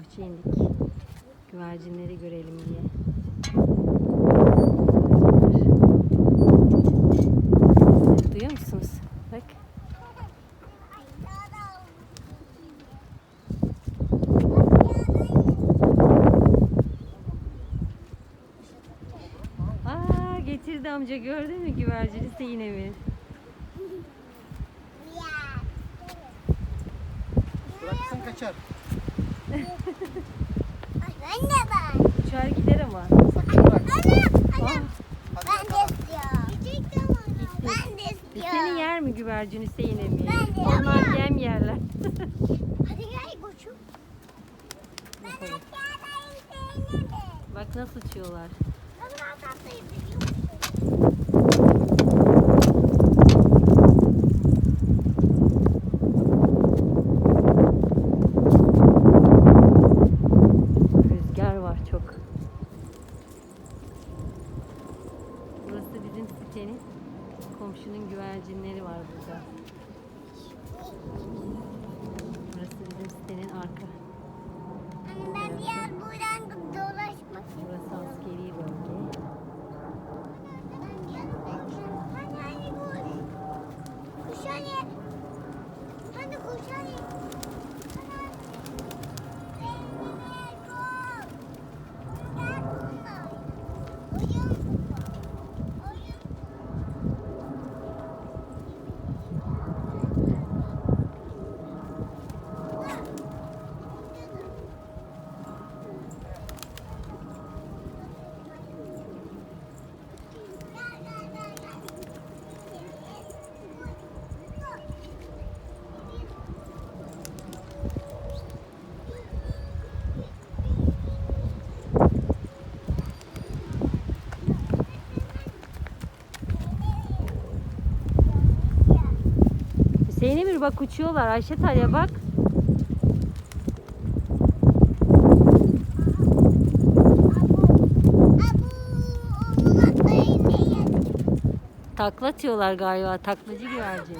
bahçeye indik. Güvercinleri görelim diye. Duyuyor musunuz? Bak. Aa getirdi amca gördün mü güvercini yine mi? Bırakırsan kaçar. Ben de ben. Uçar gider ama. Sakın bırak. Aa, Hadi Ben de istiyorum. Ben de seni istiyorum. yer mi güvercin Hüseyin mi? Ben de Onlar yem yerler. Hadi gel koçum. Ben aşağıdayım seninle mi? Bak nasıl uçuyorlar. Ben biraz tatlıyım biliyor musun? Rüzgar var çok. Burası bizim sitenin komşunun güvercinleri var burada. Burası bizim sitenin arka. Bak uçuyorlar. Ayşe Talya bak. Takla atıyorlar galiba. Taklacı güvercin.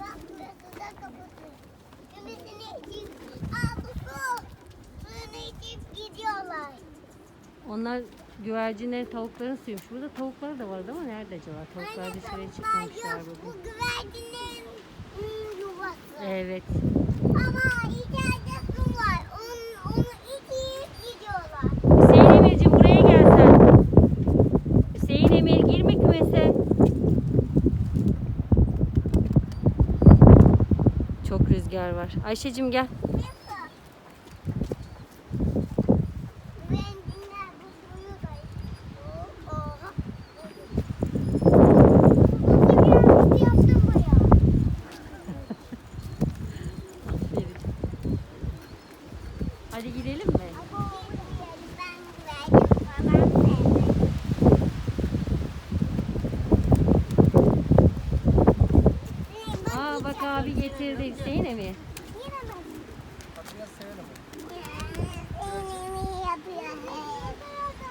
Bak burası da kapatıyor. Ümidini içip, aa bu su. Suyunu içip gidiyorlar. Onlar güvercinlerin tavukların suymuş. Burada tavuklar da vardı ama nerede acaba? Tavuklar Anne, dışarıya çıkmamışlar yok. bugün. Bu güvercinlerin yuvası. Evet. Ama içeride su var. Onu, onu içip gidiyorlar. Hüseyin Emir'cim buraya gel sen. Hüseyin Emir girme kümese. Çok rüzgar var. Ayşe'cim gel. Güvercinler bu suyu da içiyor. Oha. Nasıl bir yaptın bu ya? Aferin. Hadi gidelim mi? Ben güvercin falan sevdim. Aa bak abi getirdi Hüseyin Emir. Yine bak. Hadi biraz sevelim. Elimi yapıyor.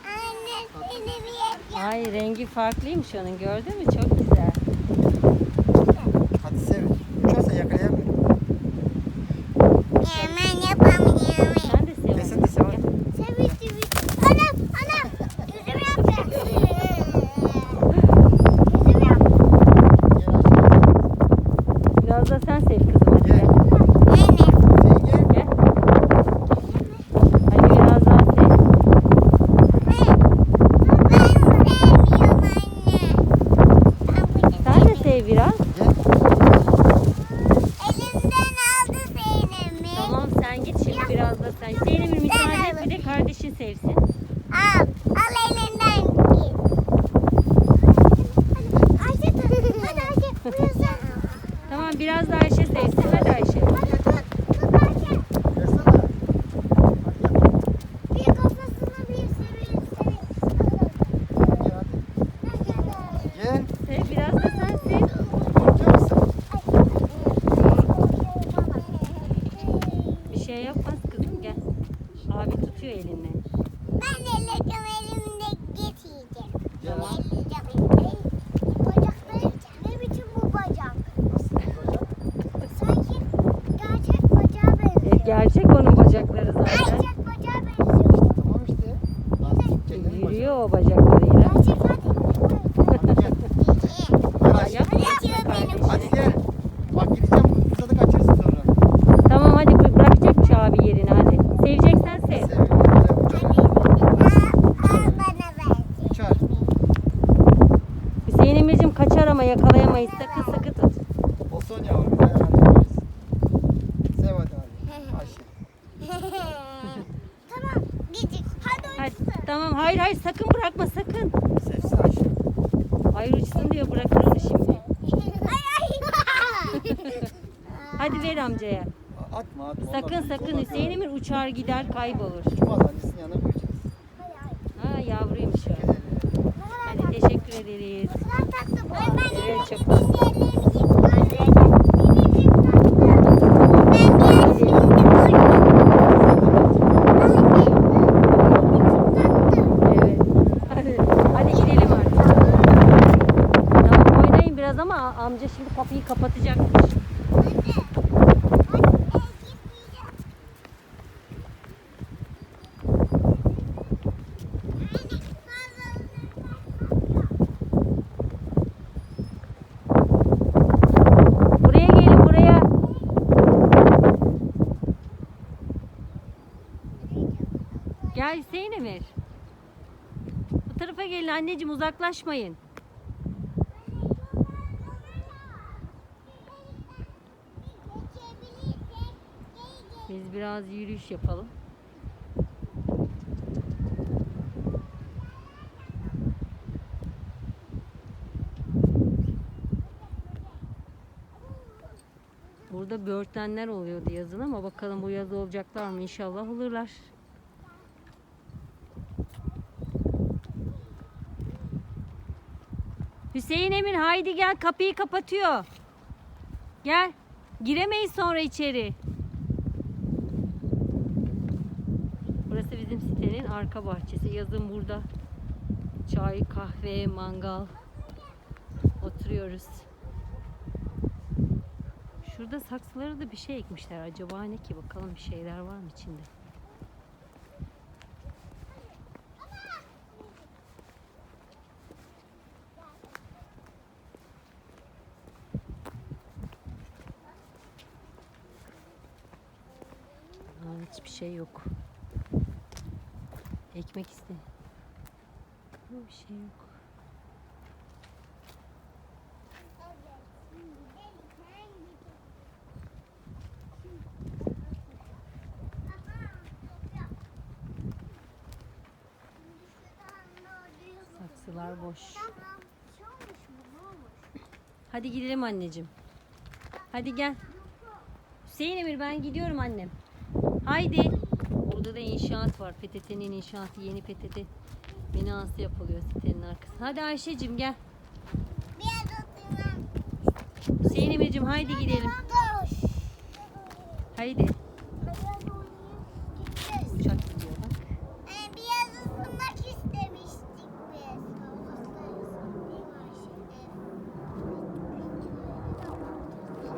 Anne elimi yapıyor. Ay rengi farklıymış onun gördün mü? Çok 啊。olacaklar hayır hayır sakın bırakma sakın. Sevsin Ayşe. Hayır uçsun diyor bırakır onu şimdi. Ay ay. Hadi ver amcaya. Atma atma. Sakın sakın Hüseyin Emir uçar gider kaybolur. Uçmaz annesinin yanına koyacağız. Ha yavruymuş hele. Hadi teşekkür ederiz. Evet, eve çok gidince ellerimi yıkıyorum. Minicik taktım. Ben bir ay şimdi Evet. Hadi, hadi gidelim artık. Tamam oynayın biraz ama amca şimdi kapıyı kapatacakmış. Buraya gelin buraya. Gel Hüseyin Emir. Bu tarafa gelin anneciğim uzaklaşmayın. Biz biraz yürüyüş yapalım. Burada böğürtlenler oluyordu yazın ama bakalım bu yaz olacaklar mı? İnşallah olurlar. Hüseyin Emir haydi gel kapıyı kapatıyor. Gel. Giremeyiz sonra içeri. Burası bizim sitenin arka bahçesi. Yazın burada çay, kahve, mangal oturuyoruz. Şurada saksılara da bir şey ekmişler. Acaba ne ki? Bakalım bir şeyler var mı içinde? Aa, hiçbir şey yok. Ekmek iste. Ama bir şey yok. Saksılar boş. Hadi gidelim anneciğim. Hadi gel. Hüseyin Emir ben gidiyorum annem. Haydi. Burada da inşaat var. PTT'nin inşaatı yeni PTT binası yapılıyor sitenin arkasında. Hadi Ayşe'cim gel. Biraz oturayım. Hüseyin Emir'cim haydi gidelim. Haydi. Uçak gidiyor bak. Ee, biraz ısınmak istemiştik biz.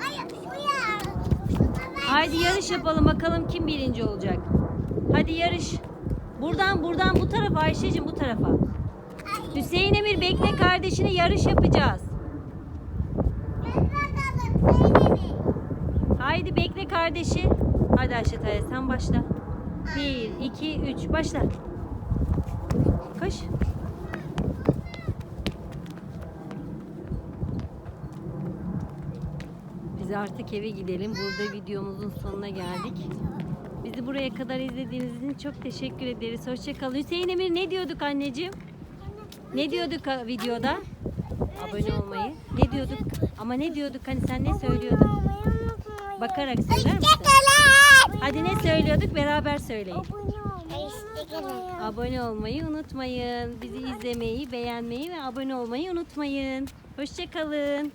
Ay şu ya. Haydi yarış yapalım bakalım kim birinci olacak. Hadi yarış. Buradan buradan bu tarafa Ayşe'cim bu tarafa. Hüseyin Emir bekle kardeşini yarış yapacağız. Haydi bekle kardeşi. Hadi Ayşe Taya sen başla. Bir, iki, üç başla. Koş. Biz artık eve gidelim. Burada videomuzun sonuna geldik. Bizi buraya kadar izlediğiniz için çok teşekkür ederiz. Hoşçakalın. Hüseyin Emir ne diyorduk anneciğim? Ne diyorduk videoda? Abone olmayı. Ne diyorduk? Ama ne diyorduk? Hani sen ne söylüyordun? Bakarak söyler misin? Hadi ne söylüyorduk? Beraber söyleyin. Abone olmayı unutmayın. Bizi izlemeyi, beğenmeyi ve abone olmayı unutmayın. Hoşçakalın.